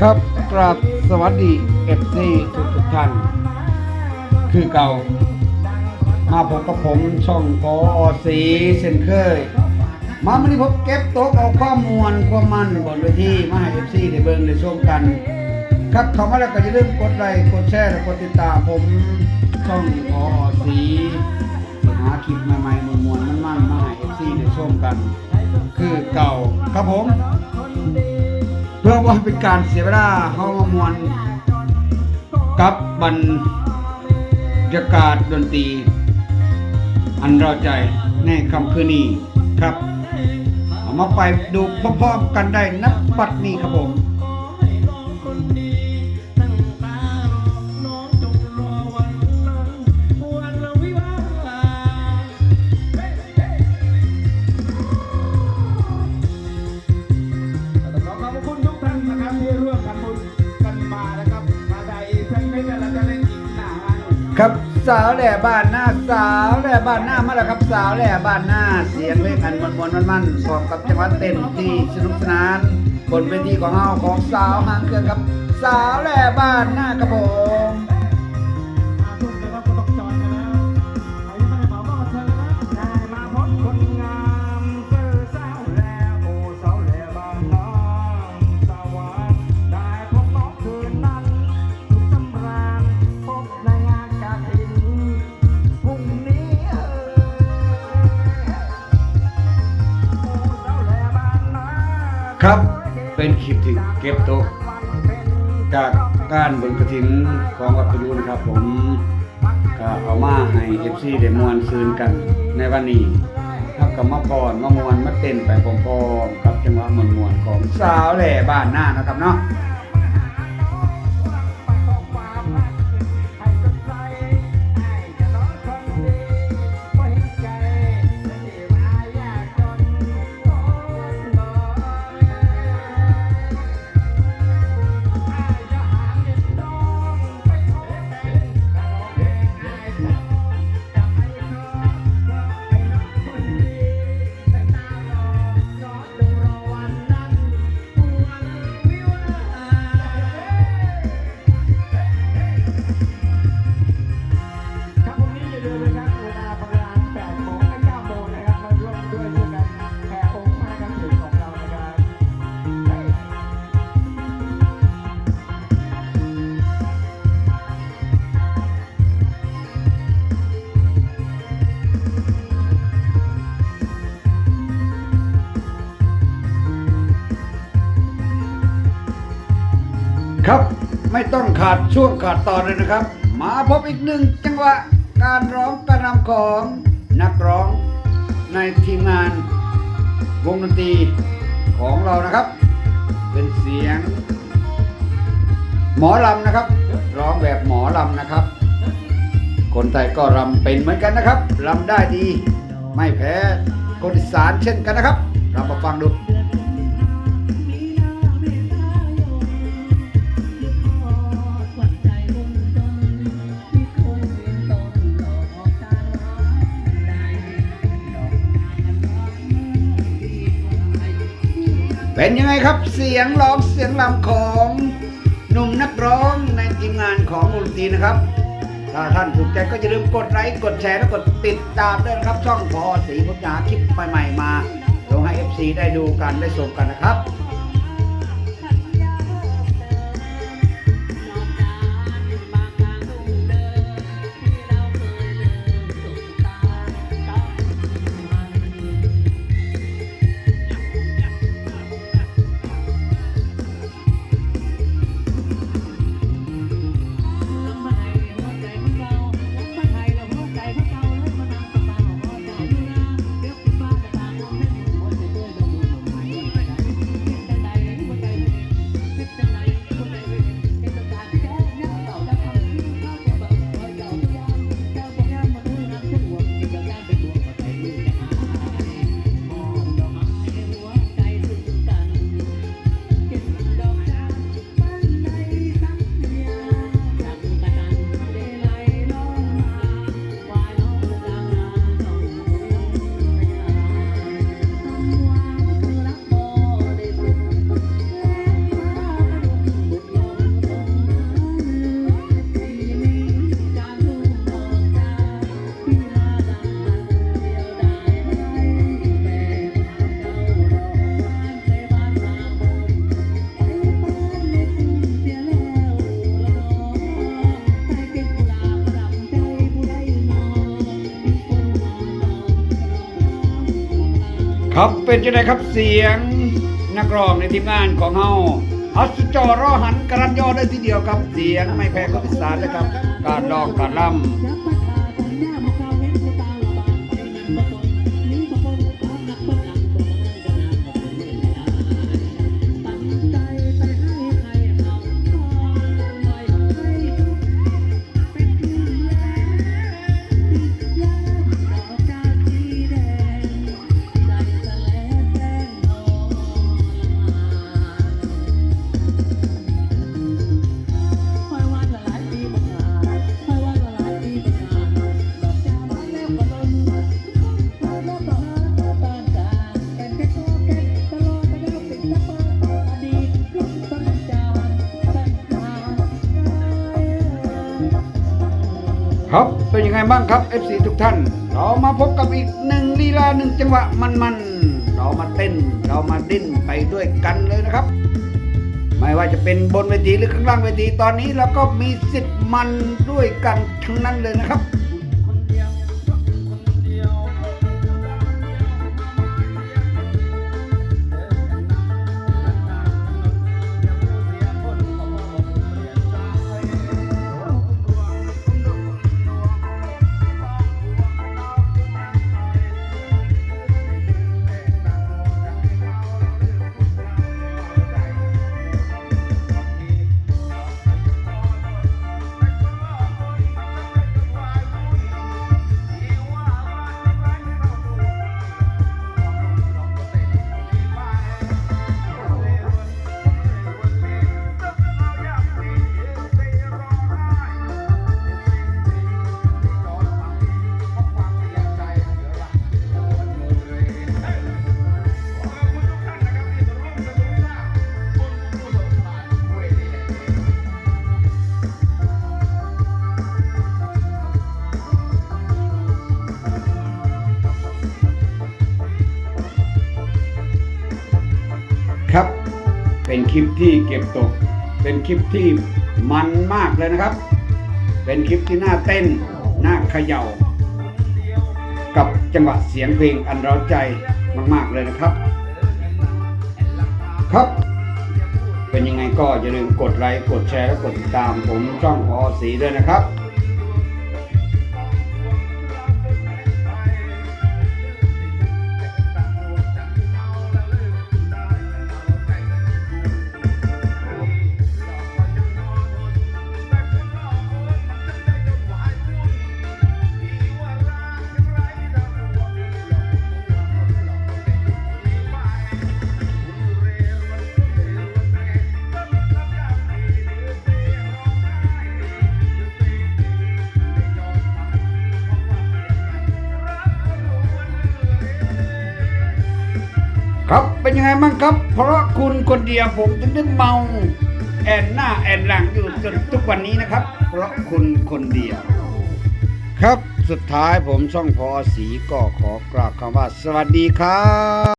คราบสวัสดีเอฟซีทุกทุกท่าน คือเก่า มาพบกับผมช่องพอสีเช่นเคย มาวันนี้พบเก็บโต๊ะเอาความมวลความมันบนเวทีมาให้เอฟซีได้เบิ่งได้ชมกัน ครับเขามาแล้วก็อย่าลืมกดไลค์กดแชร์และกดติดตามผมช่องพอสีหาคลิปใหม่ๆมวลๆมันๆมาให้เอฟซีได้ชมกัน คือเก่าครับผม พื่อว่าเป็นการเสียเวลาเฮามามวนกับบรรยากาศดนตรี อันเราใจในคำคืนนี้ครับ เอามาไปดูพร้อมๆกันได้นับปัดนี้ครับผม ครับสาวแหล่บ้านหน้าสาวแหล่บ้านหน้ามาแล้วครับสาวแหล่บ้านหน้าเสียงเพลงอันมวนมวนมันมันพร้อมกับจังหวะเต้นที่สนุกสนานบนเวทีของเฮาของสาวหางเครื่องครับ สาวแหล่บ้านหน้าครับผม ครับเป็นคลิปที่เก็บตก จากการบนกระถินของวัดประยูนครับ ผมก็เอามาให้เอฟซีได้มวนซืนกันในวันนี้ครับกับมาก่อนมามวนมาเต้นไปพร้อมๆกับจังหวะมวนๆของสาวแหล่บ้านหน้านะครับเนาะ ไม่ต้องขาดช่วงขาดตอนเลยนะครับ มาพบอีกหนึ่งจังหวะการร้องการรำของนักร้องในทีมงานวงดนตรีของเรานะครับ เป็นเสียง หมอลำนะครับ ร้องแบบหมอลำนะครับ คนไทยก็รำเป็นเหมือนกันนะครับรำได้ดี ไม่แพ้คนอีสานเช่นกันนะครับ เรามาฟังดู เป็นยังไงครับเสียงร้องเสียงรำของหนุ่มนักร้องในทีมงานของวงดนตรีนะครับ ถ้าท่านถูกใจก็อย่าลืมกดไลค์กดแชร์และกดติดตามด้วยนะครับ ช่องพอสีพุทธาคลิปใหม่ ๆ มาลงให้ FC ได้ดูกันได้ชมกันนะครับ ครับเป็นจังไดครับเสียงนักร้องในทีมงานของเฮาอัสจอรอหันกรันยอได้ทีเดียวครับเสียงไม่แพ้กับพิสานเลยครับ การร้องการล่ำ ครับเป็นยังไงบ้างครับ FC ทุกท่าน เรามาพบกับอีกหนึ่งลีลาหนึ่งจังหวะมันๆ เรามาเต้น เรามาดิ้นไปด้วยกันเลยนะครับ ไม่ว่าจะเป็นบนเวทีหรือข้างล่างเวทีตอนนี้เราก็มีสิทธิ์มันด้วยกันทั้งนั้นเลยนะครับ ลิปที่เก็บตก เป็นคลิปที่มันมากเลยนะครับ เป็นคลิปที่น่าเต้นน่าเขย่า กับจังหวะเสียงเพลงอันร้อนใจมากๆเลยนะครับ ครับเป็นยังไงก็อย่าลืมกดไลค์กดแชร์และกดติดตามผมช่องพอสีด้วยนะครับ ครับเป็นยังไงบ้างครับ เพราะคุณคนเดียวผมถึงได้เมาแอนหน้าแอนหลังอยู่จนทุกวันนี้นะครับ เพราะคุณคนเดียว ครับสุดท้ายผมช่องพอสีก็ขอกราบคำว่าสวัสดีครับ